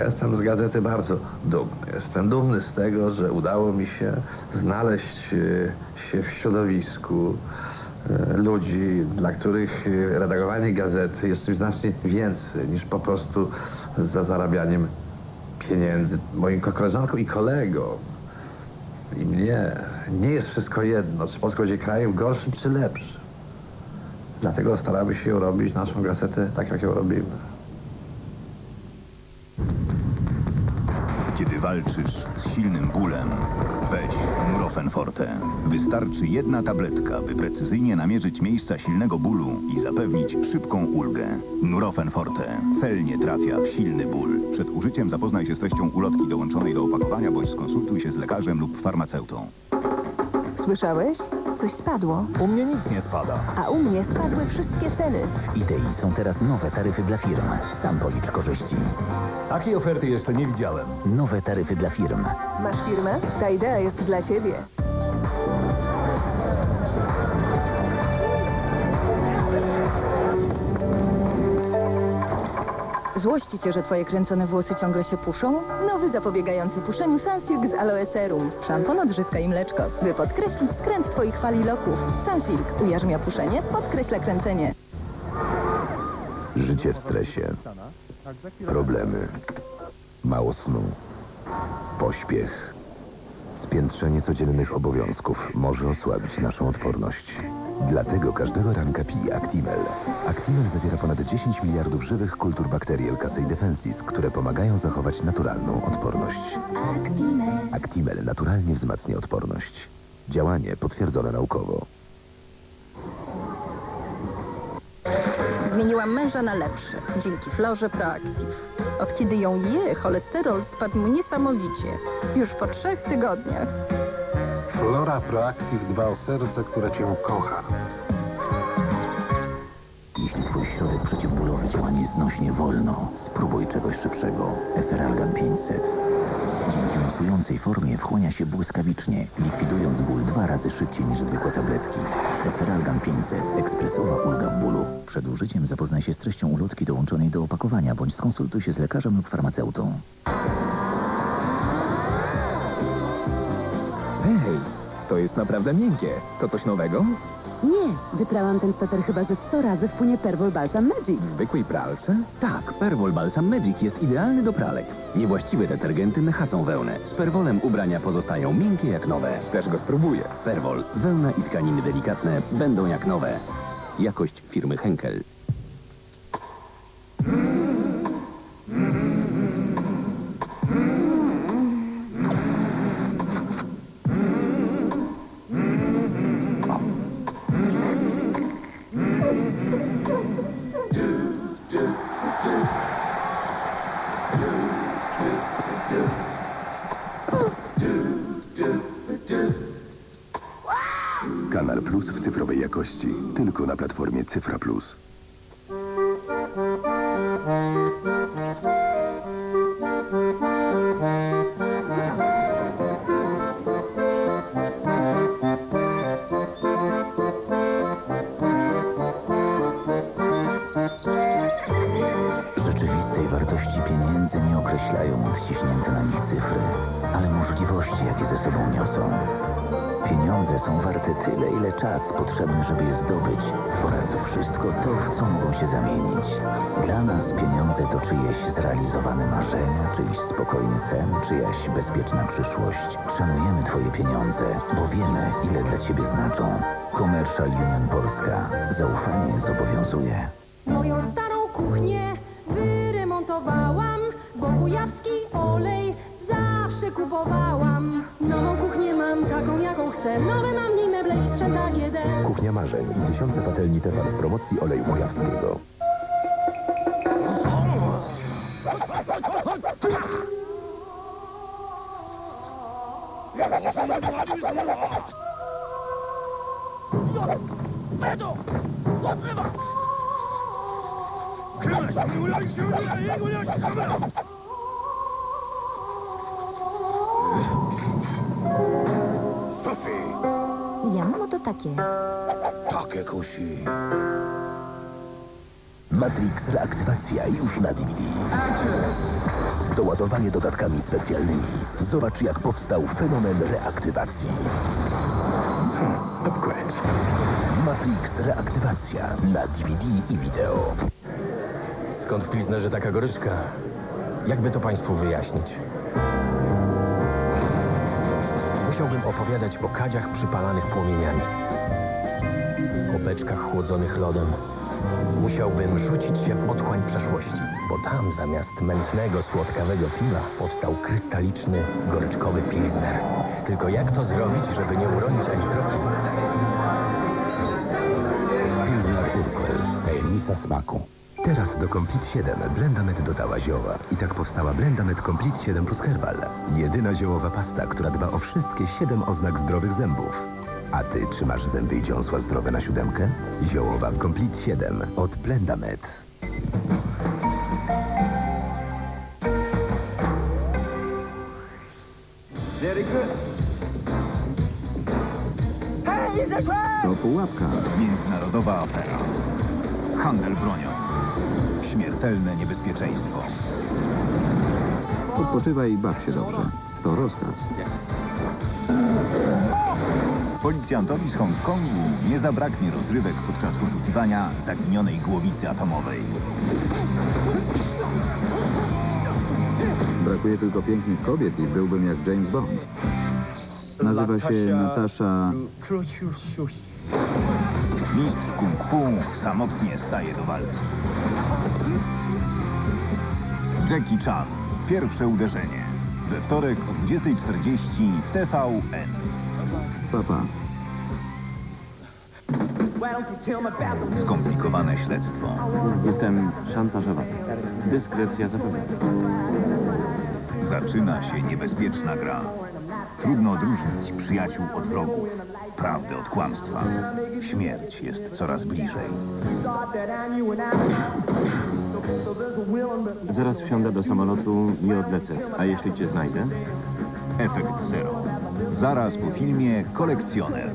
Jestem z gazety bardzo dumny. Jestem dumny z tego, że udało mi się znaleźć e, się w środowisku e, ludzi, dla których e, redagowanie gazety jest czymś znacznie więcej niż po prostu za zarabianiem pieniędzy. Moim ko- koleżankom i kolegom i mnie nie jest wszystko jedno, czy Polska będzie krajem gorszym czy lepszym. Dlatego staramy się robić naszą gazetę tak, jak ją robimy. Walczysz z silnym bólem, weź Nurofen Forte. Wystarczy jedna tabletka, by precyzyjnie namierzyć miejsca silnego bólu i zapewnić szybką ulgę. Nurofen Forte celnie trafia w silny ból. Przed użyciem zapoznaj się z treścią ulotki dołączonej do opakowania bądź skonsultuj się z lekarzem lub farmaceutą. Słyszałeś? Coś spadło, U mnie nic nie spada. a u mnie spadły wszystkie ceny. W Idei są teraz nowe taryfy dla firm. Sam policz korzyści. Takiej oferty jeszcze nie widziałem. Nowe taryfy dla firm. Masz firmę? Ta idea jest dla ciebie. Złości cię, że twoje kręcone włosy ciągle się puszą? Nowy zapobiegający puszeniu Sunsilk z Aloe Serum. Szampon, odżywka i mleczko, by podkreślić skręt twoich fali loków. Sunsilk ujarzmia puszenie, podkreśla kręcenie. Życie w stresie. Problemy. Mało snu. Pośpiech. Spiętrzenie codziennych obowiązków może osłabić naszą odporność. Dlatego każdego ranka pij Actimel. Actimel zawiera ponad 10 miliardów żywych kultur bakterii Elcasei defensis, które pomagają zachować naturalną odporność. Actimel naturalnie wzmacnia odporność. Działanie potwierdzone naukowo. Zmieniłam męża na lepszy, dzięki Florze Proactive. Od kiedy ją je, cholesterol spadł mu niesamowicie. Już po trzech tygodniach. Flora Proactive dba o serce, które cię kocha. Jeśli twój środek przeciwbólowy działa nieznośnie wolno, spróbuj czegoś szybszego. Eferalgan 500. Dzięki masującej formie wchłania się błyskawicznie, likwidując ból dwa razy szybciej niż zwykłe tabletki. Eferalgan 500. Ekspresowa ulga w bólu. Przed użyciem zapoznaj się z treścią ulotki dołączonej do opakowania, bądź skonsultuj się z lekarzem lub farmaceutą. To jest naprawdę miękkie. To coś nowego? Nie, wyprałam ten sweter chyba ze 100 razy w płynie Perwoll Balsam Magic. W zwykłej pralce? Tak, Perwol Balsam Magic jest idealny do pralek. Niewłaściwe detergenty mechacą wełnę. Z Perwolem ubrania pozostają miękkie jak nowe. Też go spróbuję. Perwol, wełna i tkaniny delikatne będą jak nowe. Jakość firmy Henkel. Tylko na platformie Cyfra Plus. Są warte tyle, ile czas potrzebny, żeby je zdobyć oraz wszystko to, w co mogą się zamienić. Dla nas pieniądze to czyjeś zrealizowane marzenia, czyjś spokojny sen, czyjaś bezpieczna przyszłość. Szanujemy Twoje pieniądze, bo wiemy, ile dla Ciebie znaczą. Commercial Union Polska. Zaufanie zobowiązuje. Moją starą kuchnię wyremontowałam, bo kujawski kupowałam. Nową kuchnię mam taką, jaką chcę. Nowe mam niej meble i sprzęt AGD. Kuchnia marzeń i tysiące patelni Tefal w promocji oleju kujawskiego. Ja mam to takie. Takie kusi. Matrix Reaktywacja już na DVD. Doładowanie dodatkami specjalnymi. Zobacz, jak powstał fenomen reaktywacji. Upgrade. Matrix Reaktywacja na DVD i wideo. Skąd w Pilsnerze taka goryczka? Jakby to Państwu wyjaśnić? Musiałbym opowiadać o kadziach przypalanych płomieniami. O beczkach chłodzonych lodem. Musiałbym rzucić się w otchłań przeszłości, bo tam zamiast mętnego, słodkawego piwa powstał krystaliczny, goryczkowy pilsner. Tylko jak to zrobić, żeby nie uronić ani kropli? Pilsner Urquell. Tajemnica smaku. Teraz do Complete 7 Blendamet dodała zioła. I tak powstała Blendamet Complete 7 plus Herbal. Jedyna ziołowa pasta, która dba o wszystkie 7 oznak zdrowych zębów. A ty, czy masz zęby i dziąsła zdrowe na siódemkę? Ziołowa Complete 7 od Blendamet. To pułapka. Międzynarodowa afera. Handel bronią. Śmiertelne niebezpieczeństwo. Odpoczywaj i baw się dobrze. To rozkaz. Policjantowi z Hongkongu nie zabraknie rozrywek podczas poszukiwania zaginionej głowicy atomowej. Brakuje tylko pięknych kobiet i byłbym jak James Bond. Nazywa się Natasza... Mistrz kung fu samotnie staje do walki. Jackie Chan. Pierwsze uderzenie. We wtorek o 20.40 w TVN. Papa. Skomplikowane śledztwo. Jestem szantażowany. Dyskrecja zapewne. Zaczyna się niebezpieczna gra. Trudno odróżnić przyjaciół od wrogów, prawdę od kłamstwa. Śmierć jest coraz bliżej. Zaraz wsiądę do samolotu i odlecę. A jeśli cię znajdę? Efekt zero. Zaraz po filmie Kolekcjoner.